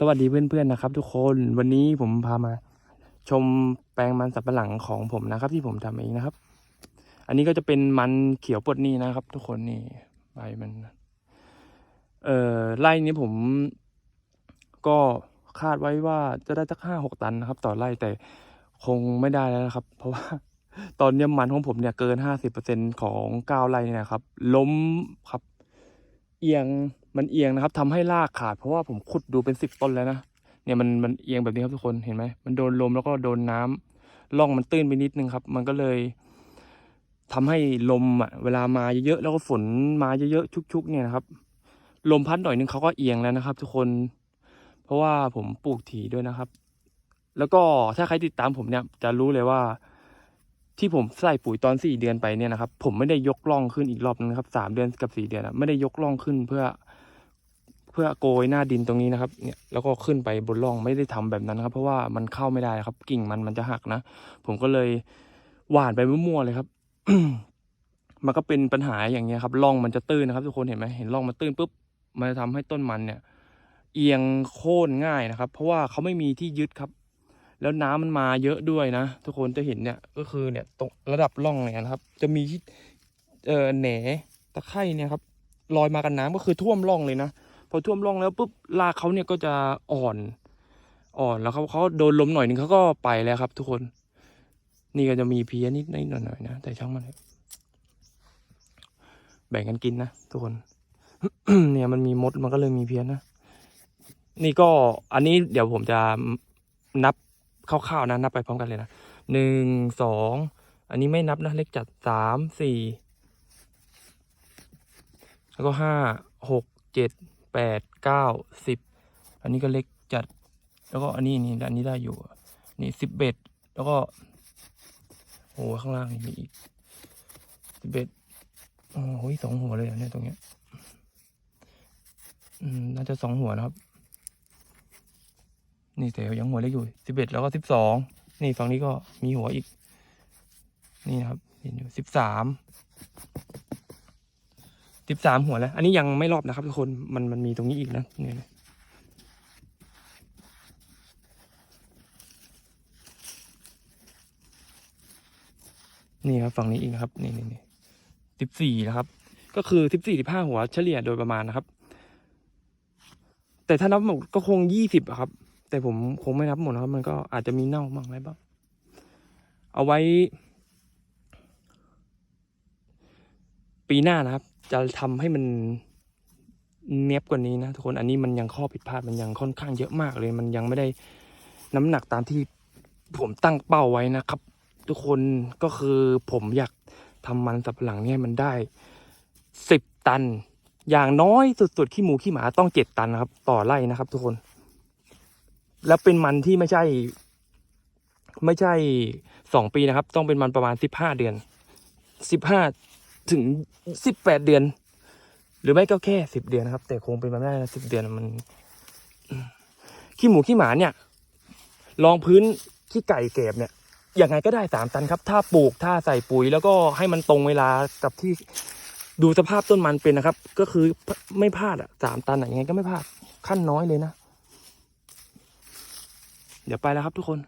สวัสดีเพื่อนๆนะครับ ทุกคนวันนี้ผมพามา ชมแปลงมันสับปะหลังของผมนะครับ ที่ผมทำเองนะครับ อันนี้ก็จะเป็นมันเขียวปดนี่นะครับ ทุกคนนี่ใบมัน เอ่อไร่นี้ผม ก็คาดไว้ว่าจะได้สักห้าหกตันนะครับ ต่อไร่แต่คงไม่ได้แล้วนะครับ เพราะว่า ตอนนี้มันของผมเนี่ยเกินห้าสิบเปอร์เซ็นของเก้าไร่เนี่ยนะครับ ล้มครับ เอียง มันเอียงนะครับทำให้รากขาด เพราะว่าผมขุดดูเป็นสิบต้นแล้วนะเนี่ยมันมันเอียงแบบนี้ครับทุกคนเห็นไหมมันโดนลมแล้วก็โดนน้ำร่องมันตื้นไปนิดนึงครับ มันก็เลยทำให้ลมอะ เวลามาเยอะๆแล้วก็ฝนมาเยอะๆชุกๆ เนี่ยนะครับ ลมพัดหน่อยนึงเขาก็เอียงแล้วนะครับ ทุกคน เพราะว่าผมปลูกถี่ด้วยนะครับ แล้วก็ถ้าใครติดตามผมเนี่ย จะรู้เลยว่า ที่ผมใส่ปุ๋ยตอนสี่เดือนไปเนี่ยนะครับ ผมไม่ได้ยกล่องขึ้นอีกรอบนึงครับสามเดือนกับสี่เดือนอะไม่ได้ยกล่องขึ้นเพื่อ พื่อโกยหน้าดินตรงนี้นะครับเนี่ยแล้วก็ขึ้นไปบนร่องไม่ได้ทำแบบนั้นนครับ เพราะว่ามันเข้าไม่ได้ครับ กิ่งมันมันจะหักนะผมก็เลยหว่านไปมั่วๆเลยครับมันก็เป็นปัญหาอย่างเงี้ยครับร่องมันจะตื้นนะครับ ทุกคนเห็นไหมเห็นร่องมันตื้นปุ๊บมันจะทำให้ต้นมันเนี่ย เอียงโค่นง่ายนะครับ เพราะว่าเขาไม่มีที่ยึดครับ แล้วน้ำมันมาเยอะด้วยนะ ทุกคนจะเห็นเนี่ยก็คือเนี่ยตรงระดับร่องเนี่ยนะครับ จะมีเอ่อแหนตะไคร่เนี่ยครับลอยมากันน้ำก็คือท่วมร่องเลยนะ อท่วมร่องแล้วปุ๊บรากเขาเนี่ยก็จะอ่อน อ่อนแล้วเขาเขาโดนลมหน่อยหนึ่งเขาก็ไปแล้วครับ ทุกคน นี่ก็จะมีเพี้ยนิดนิดหน่อยหน่อยๆนะแต่ช่างมันแบ่งกันกินนะทุกคน เนี่ยมันมีมดมันก็เลยมีเพี้ยนนะนี่ก็อันนี้เดี๋ยวผมจะนับคร่าวๆนะนับไปพร้อมกันเลยนะหนึ่งสองอันนี้ไม่นับนะเลขจัดสามสี่แล้วก็ห้าหกเจ็ด แปดเก้าสิบอันนี้ก็เล็กจัด แล้วก็อันนี้นี่อันนี้ได้อยู่ นี่สิบเอ็ดแล้วก็โอ้โหข้างล่างนี่มีอีกสิบเอ็ดโอ้โหสองหัวเลยเหรอเนี่ยตรงเนี้ยอืมน่าจะสองหัวนะครับ นี่แต่ยังหัวเล็กอยู่สิบเอ็ดแล้วก็สิบสองนี่ฝั่งนี้ก็มีหัวอีก นี่นะครับเห็นอยู่สิบสาม สิบสามหัวแล้ว อันนี้ยังไม่รอบนะครับทุกคน มันมันมีตรงนี้อีกนะเนี่ยนี่ครับฝั่งนี้อีกนะครับ นี่นี่นี่สิบสี่นะครับ ก็คือสิบสี่สิบห้าหัวเฉลี่ยโดยประมาณนะครับ แต่ถ้านับหมดก็คงยี่สิบครับ แต่ผมคงไม่นับหมดนะครับ มันก็อาจจะมีเน่าบ้างอะไรบ้าง เอาไว้ ปีหน้านะครับ จะทำให้มันเนี้ยบกว่านี้นะทุกคนอันนี้มันยังข้อผิดพลาดมันยังค่อนข้างเยอะมากเลย มันยังไม่ได้น้ำหนักตามที่ผมตั้งเป้าไว้นะครับ ทุกคนก็คือผมอยากทำมันสับหลังเนี่ยมันได้สิบตัน อย่างน้อยสุดๆขี้หมูขี้หมาต้องเจ็ดตันนะครับ ต่อไร่นะครับ ทุกคน แล้วเป็นมันที่ไม่ใช่ ไม่ใช่สองปีนะครับ ต้องเป็นมันประมาณสิบห้าเดือนสิบห้า ถึงสิบแปดเดือน หรือไม่ก็แค่สิบเดือนนะครับ แต่คงเป็นไปไม่ได้นะสิบเดือนมันขี้หมูขี้หมาเนี่ยรองพื้นขี้ไก่แกบเนี่ยยังไงก็ได้สามตันครับ ถ้าปลูกถ้าใส่ปุ๋ย แล้วก็ให้มันตรงเวลากับที่ดูสภาพต้นมันเป็นนะครับ ก็คือไม่พลาดอะสามตันอะยังไงก็ไม่พลาดขั้นน้อยเลยนะ เดี๋ยวไปแล้วครับทุกคน